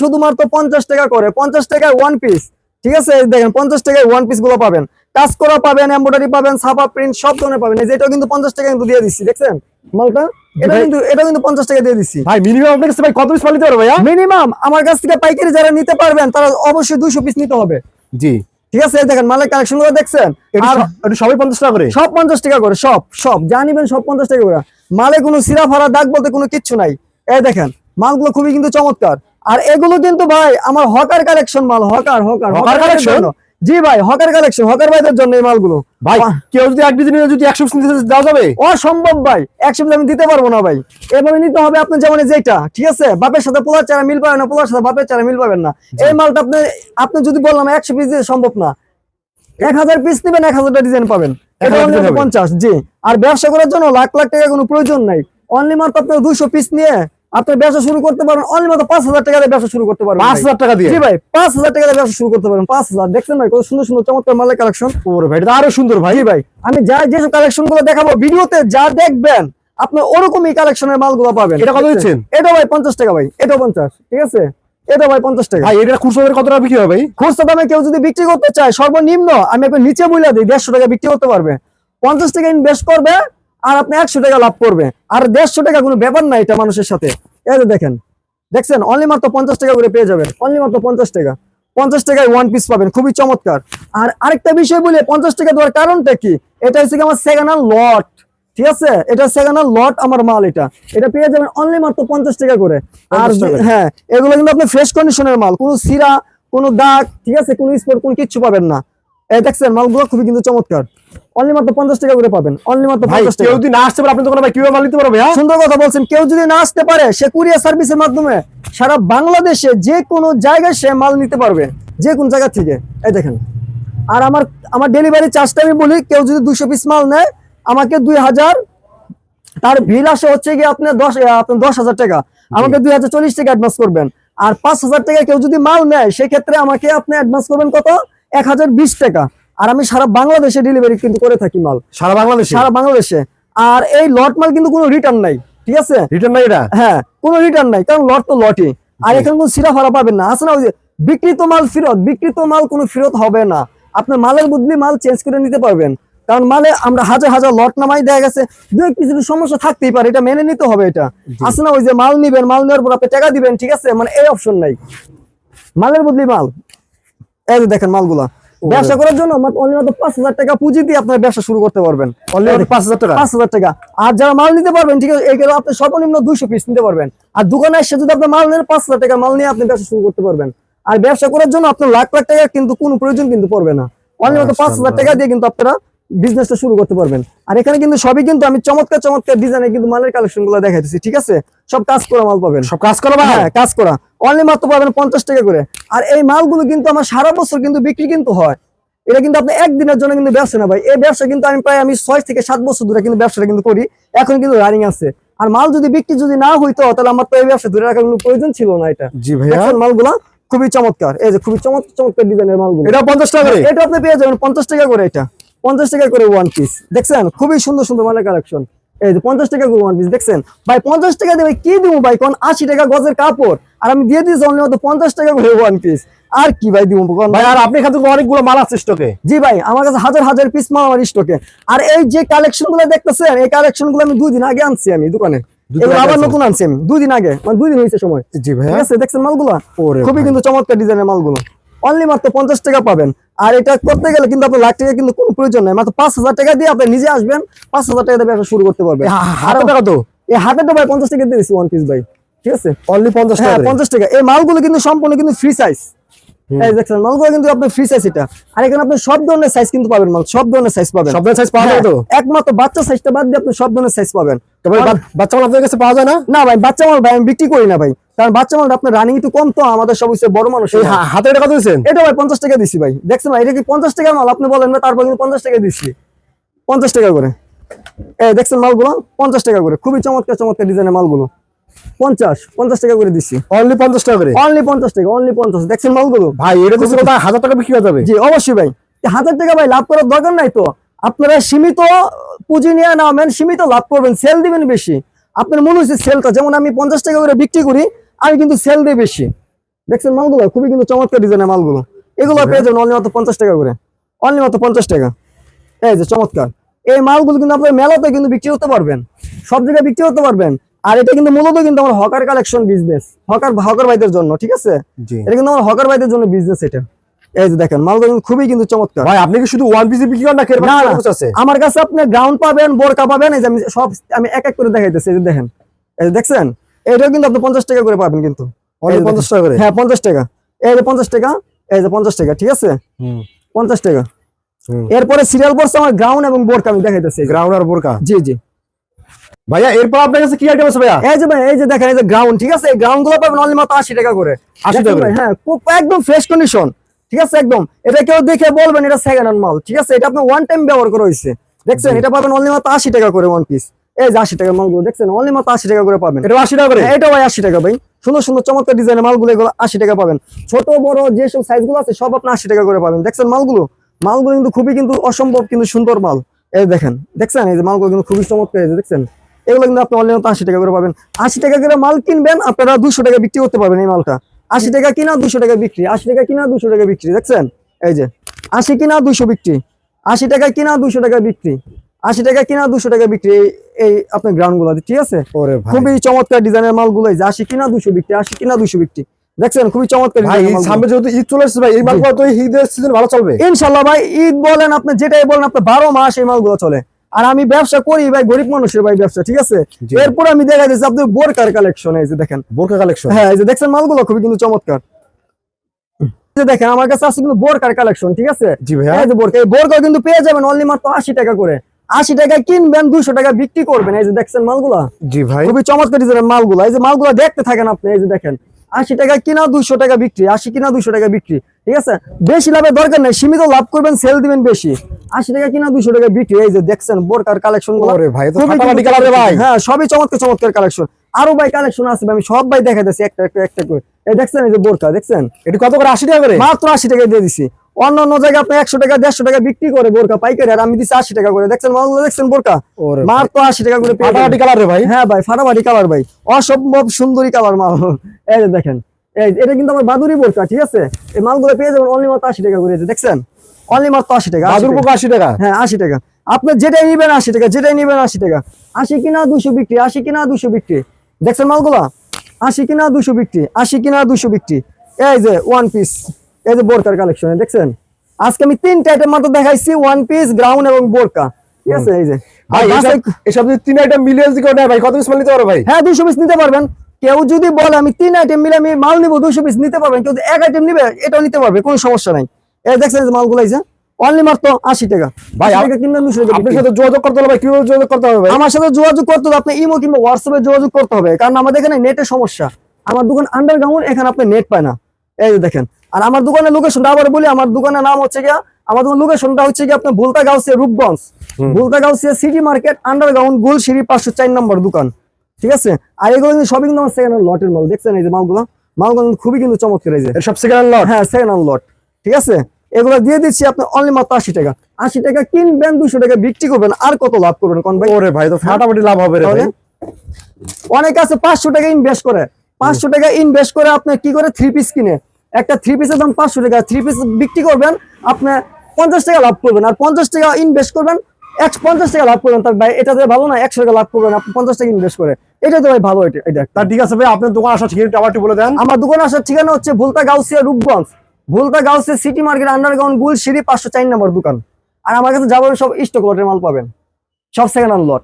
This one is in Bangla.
শুধুমাত্র পঞ্চাশ টাকা করে পঞ্চাশ টাকায় ওয়ান পিস ঠিক আছে? দেখেন পঞ্চাশ টাকায় ওয়ান পিসগুলো পাবেন। কাজ করা পাবেন এমব্রয়ডারি পাবেন ছাপা প্রিন্ট সব ধরনের পাবেন। এই যে এটাও কিন্তু পঞ্চাশ টাকা কিন্তু দিয়ে দিচ্ছি দেখছেন? মালটা? এটা কিন্তু এটা কিন্তু পঞ্চাশ টাকা দিয়ে দিচ্ছি। ভাই মিনিমাম আপনার কাছে ভাই কত পিস মাল নিতে পারবে মিনিমাম আমার কাছ থেকে পাইকারি যারা নিতে পারবেন তারা অবশ্যই পিস নিতে হবে। জি। ঠিক আছে? দেখেন মালের কালেকশনগুলো দেখছেন? এটা আর স- পঞ্চাশ টাকা করে? সব পঞ্চাশ টাকা করে সব সব। যা নিবেন সব পঞ্চাশ টাকা করে। মালে কোনো সিরা ফারা দাগ বলতে কোনো কিচ্ছু নাই। এই দেখেন মালগুলো খুবই কিন্তু চমৎকার। আর এগুলো কিন্তু ভাই আমার হকার কালেকশন মাল হকার হকার হকার কালেকশন জি ভাই হকার কালেকশন হকার ভাইদের জন্য এই মালগুলো। ভাই কেউ যদি এক ডিজাইনের যদি একশো দেওয়া যাবে? অসম্ভব ভাই একসাথে আমি দিতে পারব না ভাই। এভাবে নিতে হবে আপনি যেমন যেটা ঠিক আছে? বাপের সাথে পোলার চারা মিল পাবেন না পোলার সাথে বাপের চারা মিল পাবেন না। এই মালটা আপনি আপনি যদি বললাম একশো পিস দিয়ে সম্ভব না এক হাজার পিস নেবেন এক হাজারটা ডিজাইন পাবেন। এটা। পঞ্চাশ জি। আর ব্যবসা করার জন্য লাখ লাখ টাকা কোনো প্রয়োজন নাই। অনলি মাত্র আপনার দুইশো পিস নিয়ে আপনার ব্যবসা শুরু করতে পারেন অনলি মাত্র পাঁচ হাজার টাকা দিয়ে ব্যবসা শুরু করতে পারবেন পাঁচ হাজার টাকা দিয়ে? জি ভাই পাঁচ হাজার টাকা দিয়ে ব্যবসা শুরু করতে পারবেন পাঁচ হাজার। দেখছেন ভাই কত সুন্দর সুন্দর চমৎকার মালের কালেকশন ওরে ভাই আরও সুন্দর ভাই। ভাই আমি যা যেসব কালেকশনগুলো দেখাবো ভিডিওতে যা দেখবেন আপনি ওরকমই কালেকশনের মালগুলো পাবেন। এটা কত দিচ্ছেন? এটা ভাই পঞ্চাশ টাকা ভাই এটা পঞ্চাশ ঠিক আছে? এটা ভাই পঞ্চাশ টাকা। ভাই এটা খুচরো কত টাকা বিক্রি হবে? ভাই খুচরা দামে কেউ যদি বিক্রি করতে চায় সর্বনিম্ন আমি একবার নিচে বলে দিই দেড়শো টাকা বিক্রি করতে পারবে। পঞ্চাশ টাকা ইনভেস্ট করবে আর আপনি একশো টাকা লাভ করবে আর দেড়শো টাকা কোনো ব্যাপার না এটা মানুষের সাথে। এই যে দেখেন দেখছেন? অনলি মাত্র পঞ্চাশ টাকা করে পেয়ে যাবেন। অনলি মাত্র পঞ্চাশ টাকা। পঞ্চাশ টাকায় ওয়ান পিস পাবেন খুবই চমৎকার। আর আরেকটা বিষয় বলি পঞ্চাশ টাকা দেওয়ার কারণটা কি? এটা হচ্ছে কি আমার সেকেন্ড হ্যান্ড লট ঠিক আছে? এটা সেকেন্ড হ্যান্ড লট আমার মাল এটা। এটা পেয়ে যাবেন অনলি মাত্র পঞ্চাশ টাকা করে। আর হ্যাঁ এগুলো কিন্তু আপনি ফ্রেশ কন্ডিশনের মাল। কোনো সিরা কোনো দাগ ঠিক আছে? কোনো স্পট কোনো কিচ্ছু পাবেন না। দেখছেন মালগুলো খুবই কিন্তু চমৎকার। অনলি মাত্র পঞ্চাশ টাকা করে পাবেন। অনলি মাত্র পঞ্চাশ টাকা। যদি না আসতে পারে আপনি দোকানে কীভাবে মাল নিতে পারবে হ্যাঁ? সুন্দর কথা বলছেন কেউ যদি না আসতে পারে সে কুরিয়ার সার্ভিসের মাধ্যমে সারা বাংলাদেশে যে কোনো জায়গায় সে মাল নিতে পারবে যে কোন জায়গা থেকে। এই দেখেন আর আমার আমার ডেলিভারি চার্জটা আমি বলি কেউ যদি দুশো পিস মাল নেয় আমাকে দুই হাজার তার বিল আসে হচ্ছে গিয়ে আপনার দশ আপনার দশ হাজার টাকা। আমাকে দুই হাজার চল্লিশ টাকা অ্যাডভান্স করবেন। আর পাঁচ হাজার টাকা কেউ যদি মাল নেয় সেক্ষেত্রে আমাকে আপনি অ্যাডভান্স করবেন কত? এক হাজার বিশ টাকা। আর আমি সারা বাংলাদেশে ডেলিভারি কিন্তু করে থাকি মাল। সারা বাংলাদেশে? সারা বাংলাদেশে। আর এই লট মাল কিন্তু কোনো রিটার্ন নাই ঠিক আছে? রিটার্ন নাই এটা? হ্যাঁ কোনো রিটার্ন নাই কারণ লট তো লটই আর এখানে কোনো সিরা ফারা পাবেন না। আছে না ওই যে বিক্রিত মাল ফেরত? বিক্রিত মাল কোনো ফেরত হবে না। আপনার মালের বদলি মাল চেঞ্জ করে নিতে পারবেন। কারণ মালে আমরা হাজার হাজার লট নামাই দেখা গেছে। দু কিছু সমস্যা থাকতেই পারে এটা মেনে নিতে হবে এটা। আছে না ওই যে মাল নিবেন মাল নেওয়ার পর আপনি টাকা দিবেন ঠিক আছে? মানে এই অপশন নাই। মালের বদলি মাল। এই যে দেখেন মালগুলা। ব্যবসা করার জন্য অনলি পাঁচ হাজার টাকা পুঁজি দিয়ে আপনার ব্যবসা শুরু করতে পারবেন। পাঁচ হাজার টাকা? পাঁচ হাজার টাকা। আর যারা মাল নিতে পারবেন ঠিক আছে এগুলো আপনি সর্বনিম্ন দুইশো পিস নিতে পারবেন। আর দোকানে এসে যদি আপনি মাল নেন পাঁচ হাজার টাকা মাল নিয়ে আপনি ব্যবসা শুরু করতে পারবেন। আর ব্যবসা করার জন্য আপনার লাখ লাখ টাকা কিন্তু কোনো প্রয়োজন কিন্তু পড়বে না। অনলি মাত্র পাঁচ হাজার টাকা দিয়ে কিন্তু আপনারা বিজনেসটা শুরু করতে পারবেন। আর এখানে কিন্তু সবই কিন্তু আমি চমৎকার চমৎকার ডিজাইনে কিন্তু মালের কালেকশনগুলো দেখাইতেছি ঠিক আছে? সব কাজ করা মাল পাবেন। সব কাজ করো ভাই হ্যাঁ কাজ করা। অনলি মাত্র পাবেন পঞ্চাশ টাকা করে। আর এই মালগুলো কিন্তু আমার সারা বছর কিন্তু বিক্রি কিন্তু হয়। এটা কিন্তু আপনি একদিনের জন্য কিন্তু ব্যবসা না ভাই। এই ব্যবসা কিন্তু আমি প্রায় আমি ছয় থেকে সাত বছর ধরে কিন্তু ব্যবসাটা কিন্তু করি। এখন কিন্তু রানিং আছে। আর মাল যদি বিক্রি যদি না হইতো তাহলে আমার তো এই ব্যবসা ধরে রাখার কোনো প্রয়োজন ছিল না এটা। জি দেখছেন মালগুলা? খুবই চমৎকার। এই যে খুবই চমৎকার চমৎকার ডিজাইনের মালগুলো। এটা পঞ্চাশ টাকা করে? এটা আপনি পেয়ে যাবেন পঞ্চাশ টাকা করে এটা। পঞ্চাশ টাকা করে ওয়ান পিস দেখছেন? খুবই সুন্দর সুন্দর মালের কালেকশন এই যে পঞ্চাশ টাকা করে ওয়ান পিস দেখছেন? ভাই পঞ্চাশ টাকা দেবে কি দিব ভাই? কোন আশি টাকা গজের কাপড়। আর আমি দিয়ে দিয়েছি অনলি মাত্র পঞ্চাশ টাকা করে ওয়ান পিস আর কি ভাই দিব ভাই আর আপনি থেকে অনেকগুলো মাল আছে স্টকে জি ভাই আমার কাছে হাজার হাজার পিস মাল আমার স্টকে আর এই যে কালেকশনগুলো দেখতেছেন এই কালেকশনগুলো আমি দুই দিন আগে আনছি আমি দোকানে। আবার নতুন আনছি আমি দুই দিন আগে। মানে দুই দিন হয়েছে সময়। জি ঠিক আছে? দেখছেন মালগুলো? খুবই কিন্তু চমৎকার ডিজাইনের মালগুলো। অনলি মাত্র পঞ্চাশ টাকা পাবেন। আর এটা করতে গেলে কিন্তু আপনার লাখ টাকা কিন্তু কোনো প্রয়োজন নাই। মাত্র পাঁচ হাজার টাকা দিয়ে আপনি নিজে আসবেন পাঁচ হাজার টাকা দিয়ে ব্যবসা শুরু করতে পারবেন। হাতে টাকা তো? এই হাতেটা ভাই পঞ্চাশ টাকা দিয়ে দিচ্ছি ওয়ান পিস ভাই ঠিক আছে? অনলি পঞ্চাশ হ্যাঁ টাকা পঞ্চাশ টাকা। এই মালগুলো কিন্তু সম্পূর্ণ কিন্তু ফ্রি সাইজ দেখছেন মালগুলো কিন্তু আপনার ফ্রি সাইজ এটা। আর এখানে আপনি সব ধরনের সাইজ কিন্তু পাবেন মাল সব ধরনের সাইজ পাবেন। সব ধরনের size পাওয়া তো? হ্যাঁ, একমাত্র বাচ্চা সাইজটা বাদ দিয়ে আপনি সব ধরনের সাইজ পাবেন। তবে বাচ্চা মাল আপনার কাছে পাওয়া যায় না? না ভাই বাচ্চা মাল ভাই আমি বিক্রি করি না ভাই। কারণ বাচ্চা মালটা আপনার রানিং একটু কম তো আমাদের সব হচ্ছে বড় মানুষ। হাতে এটা কত দিচ্ছেন এটা ভাই পঞ্চাশ টাকা দিছি ভাই। দেখছেন ভাই এটা কি পঞ্চাশ টাকার মাল? আপনি বলেন না তারপর কিন্তু পঞ্চাশ টাকা দিচ্ছি পঞ্চাশ টাকা করে। এই দেখছেন মালগুলো? পঞ্চাশ টাকা করে। খুবই চমৎকার চমৎকার ডিজাইনের মালগুলো। পঞ্চাশ পঞ্চাশ টাকা করে দিচ্ছি অনলি পঞ্চাশ টাকা করে? অনলি পঞ্চাশ টাকা অনলি পঞ্চাশ। দেখছেন মালগুলো? ভাই এটা তো হাজার টাকা বিক্রি হয়ে যাবে। জি অবশ্যই ভাই। হাজার টাকা ভাই লাভ করার দরকার নাই তো। আপনারা সীমিত পুঁজি নিয়ে নামেন সীমিত লাভ করবেন সেল দিবেন বেশি। আপনার মনে হচ্ছে সেলটা যেমন আমি পঞ্চাশ টাকা করে বিক্রি করি আমি কিন্তু সেল দিই বেশি। দেখছেন মালগুলো? খুবই কিন্তু চমৎকার ডিজাইনের মালগুলো। এগুলো পেয়ে যাবেন অনলি মাত্র পঞ্চাশ টাকা করে। অনলি মাত্র পঞ্চাশ টাকা। এই যে চমৎকার। এই মালগুলো কিন্তু আপনার মেলাতে কিন্তু বিক্রি করতে পারবেন। সব জায়গায় বিক্রি করতে পারবেন। আর এটা কিন্তু মূলত কিন্তু আমার hawker collection business hawker hawker ভাইদের জন্য ঠিক আছে? এটা কিন্তু আমার হকার ভাইদের জন্য বিজনেস এটা। এই যে দেখেন মালগুলো কিন্তু খুবই কিন্তু চমৎকার। ভাই আপনি কি শুধু ওয়ান পিসে বিক্রি করেন না। আছে? আমার কাছে আপনি গ্রাউন্ড পাবেন বোরকা পাবেন এই যে আমি সব আমি এক এক করে দেখাইতেছি এই যে দেখেন। এই যে দেখছেন? এটাও কিন্তু আপনি পঞ্চাশ টাকা করে পাবেন কিন্তু। পঞ্চাশ টাকা করে। হ্যাঁ পঞ্চাশ টাকা। এই যে পঞ্চাশ টাকা এই যে পঞ্চাশ টাকা ঠিক আছে? হুম, পঞ্চাশ টাকা। এরপরে সিরিয়াল পড়ছে আমার গ্রাউন্ড এবং বোরকা আমি দেখাইতেছি। গ্রাউন্ড আর বোরকা জি জি। ভাইয়া এরপর আপনার কাছে কি আইটেম আছে ভাইয়া? এই যে ভাই এই যে দেখেন এই যে গ্রাউন্ড ঠিক আছে? এই গ্রাউন্ডগুলো পাবেন অনলি মাত্র আশি টাকা করে। 80 টাকা হ্যাঁ খুব একদম ফ্রেশ কন্ডিশন ঠিক আছে? একদম। এটা কেউ দেখে বলবেন এটা সেকেন্ড হ্যান্ড মাল ঠিক আছে? এটা আপনি ওয়ান টাইম ব্যবহার করা হয়েছে। দেখছেন এটা পাবেন অনলি মাত্র আশি টাকা করে ওয়ান পিস এই যে আশি টাকা মালগুলো দেখছেন অনলি মাত্র আশি টাকা করে পাবেন এটা আশি টাকা করে হ্যাঁ, ভাই আশি টাকা ভাই সুন্দর সুন্দর চমৎকার ডিজাইনের মালগুলো এগুলো আশি টাকা পাবেন ছোট বড় যেসব সাইজগুলো আছে সব আপনি আশি টাকা করে পাবেন দেখছেন মালগুলো মালগুলো কিন্তু খুবই কিন্তু অসম্ভব কিন্তু সুন্দর মাল এই দেখেন দেখছেন এই যে মালগুলো কিন্তু খুবই চমৎকার এই যে দেখছেন এগুলো কিন্তু আপনি অনলাইনে আশি টাকা করে পাবেন আশি টাকা করে মাল কিনবেন আপনারা দুশো টাকা বিক্রি করতে পারবেন এই মালটা আশি টাকা কিনা দুশো টাকা বিক্রি আশি টাকা কিনা দুশো টাকা বিক্রি দেখছেন এই যে আশি কিনা দুশো বিক্রি আশি টাকা কিনা দুশো টাকা বিক্রি আশি টাকা কিনা দুশো টাকা বিক্রি এই- আপনার গ্রাউন্ডগুলো ঠিক আছে? খুবই চমৎকার ডিজাইনের মালগুলো আশি কিনা দুশো বিক্রি আশি কিনা দুশো বিক্রি। দেখছেন খুবই চমৎকার ভাই design এর এই মালগুলো। সামনে যেহেতু ঈদ চলে এসেছে ভাই এই মালগুলো তো ঈদের সিজন ভালো চলবে। ইনশাল্লাহ ভাই ঈদ বলেন আপনি যেটাই বলেন আপনি বারো মাস এই মালগুলো চলে। আর আমি ব্যবসা করি ভাই গরিব মানুষের ভাই ব্যবসা ঠিক আছে। এরপর আমি দেখা যাচ্ছে আপনি বোরকার কালেকশন এই যে দেখেন। বোরকা কালেকশন হ্যাঁ এই যে দেখছেন মালগুলো খুবই কিন্তু চমৎকার। দেখেন আমার কাছে আছে কিন্তু বোরকার কালেকশন ঠিক আছে? জি যে বোরকা এই বোরকা কিন্তু পেয়ে যাবেন অনলি মাত্র আশি টাকা করে। আশি টাকা কিনবেন দুশো টাকা বিক্রি করবেন। এই যে দেখছেন মালগুলা? জি ভাই। খুবই চমৎকার ডিজাইনের মালগুলো। এই যে মালগুলো দেখতে থাকেন আপনি এই যে দেখেন। আশি টাকা কিনা দুইশো টাকা বিক্রি। আশি কিনা দুইশো টাকা বিক্রি। ঠিক আছে? বেশি লাভের দরকার নেই সীমিত লাভ করবেন সেল দিবেন বেশি। আশি টাকা কিনা দুইশো টাকা বিক্রি। এই যে দেখছেন বোরকার কালেকশন। হ্যাঁ সবই চমৎকার চমৎকার কালেকশন আরও ভাই কালেকশন আছে আমি সব ভাই দেখাইতেছি একটা একটা একটা করে। এই দেখছেন এই যে বোরকা দেখছেন? এটা কত করে? আশি টাকা করে? মাত্র আশি টাকা দিয়ে দিছি। অন্য অন্য জায়গায় আপনি একশো টাকা দেড়শো টাকা বিক্রি করে বোরকা পাইকারি আর আমি দিচ্ছি আশি টাকা করে। দেখছেন দেখছেন বোরকা? ভাই। মাত্র আশি টাকা করে ফাটাফাটি কালার রে ভাই। হ্যাঁ ভাই ফাটাফাটি কালার ভাই। অসম্ভব সুন্দরী কালার মাল। এই যে দেখেন এই এটা কিন্তু আমার বাদুরি বোরকা ঠিক আছে? এই মালগুলো পেয়ে যাবেন অনলি মাত্র আশি টাকা করে দেখছেন? অনলি মাত্র আশি টাকা বাদুর। পোকা আশি টাকা? হ্যাঁ আশি টাকা। আপনি যেটাই নিবেন আশি টাকা যেটাই নিবেন আশি টাকা। আশি কিনা দুশো বিক্রি আশি কিনা দুশো বিক্রি। দেখছেন মালগুলা? আশি কিনা দুশো বিক্রি আশি কিনা দুশো বিক্রি। এই যে ওয়ান পিস এই যে বোরকার কালেকশন দেখছেন? আজকে আমি তিনটা আইটেম মাত্র দেখাইছি ওয়ান পিস গ্রাউন্ড এবং বোরকা। ঠিক আছে? এই যে। এসব যদি তিন আইটেম মিলিয়ে যদি কেউ ভাই কত পিস মাল নিতে পারো ভাই? হ্যাঁ দুশো পিস নিতে পারবেন। কেউ যদি বলে আমি তিন আইটেম মিলে আমি মাল নিবো দুশো পিস নিতে পারবেন। কেউ এক আইটেম নিবে এটাও নিতে পারবে কোনো সমস্যা নাই। এই দেখছেন যে মালগুলো এই যে। অনলি মাত্র আশি টাকা। ভাই, টাকা কিনবেন আপনার সাথে যোগাযোগ করতে ভাই কীভাবে যোগাযোগ করতে হবে ভাই? আমার সাথে যোগাযোগ করতে হবে আপনি ইমো কিংবা হোয়াটসঅ্যাপে যোগাযোগ করতে হবে কারণ আমাদের এখানে নেটের সমস্যা। আমার দোকান আন্ডারগ্রাউন্ড এখানে আপনি নেট পায় না। এই যে দেখেন আর আমার দোকানের লোকেশনটা আবার বলি আমার দোকানের নাম হচ্ছে গিয়া আমার দোকান লোকেশনটা হচ্ছে গিয়ে আপনার Bhulta Gausia Rupganj. Bhulta Gausia city market underground গুলশিরি পাঁচশো চার নম্বর দোকান। ঠিক আছে? আর এগুলো কিন্তু সবই কিন্তু আমার সেকেন্ড লটের মাল দেখছেন এই যে মালগুলো? মালগুলো খুবই কিন্তু চমৎকার এই যে। সব সেকেন্ড লট হ্যাঁ সেকেন্ড লট ঠিক আছে? এগুলো দিয়ে দিচ্ছি আপনি অনলি মাত্র আশি টাকা। আশি টাকা কিনবেন দুশো টাকা বিক্রি করবেন আর কত লাভ করবেন কোন ভাই? ওরে ভাই তো ফাটাফাটি লাভ হবে রে ভাই। অনেক আছে পাঁচশো টাকা ইনভেস্ট করে। পাঁচশো টাকা ইনভেস্ট করে আপনি কি করে থ্রি পিস কিনে? একটা থ্রি পিসের দাম পাঁচশো টাকা। থ্রি পিস বিক্রি করবেন আপনি পঞ্চাশ টাকা লাভ করবেন। আর পঞ্চাশ টাকা ইনভেস্ট করবেন একশো পঞ্চাশ টাকা লাভ করবেন। তার ভাই এটা তো ভালো না একশো টাকা লাভ করবেন আপনি পঞ্চাশ টাকা ইনভেস্ট করে। এটা তো ভাই ভালো এটা এটা একটা। তা ঠিক আছে ভাই আপনার দোকান আসা ঠিকানা আবার বলে দেন। আমার দোকান আসার ঠিকানা হচ্ছে Bhulta Gausia Rupganj. Bhulta Gausia city market underground গুল সিঁড়ি পাঁচশো চার নম্বর দোকান। আর আমার কাছে যাবেন সব স্টক লটের মাল পাবেন। সব সেকেন্ড হ্যান্ড লট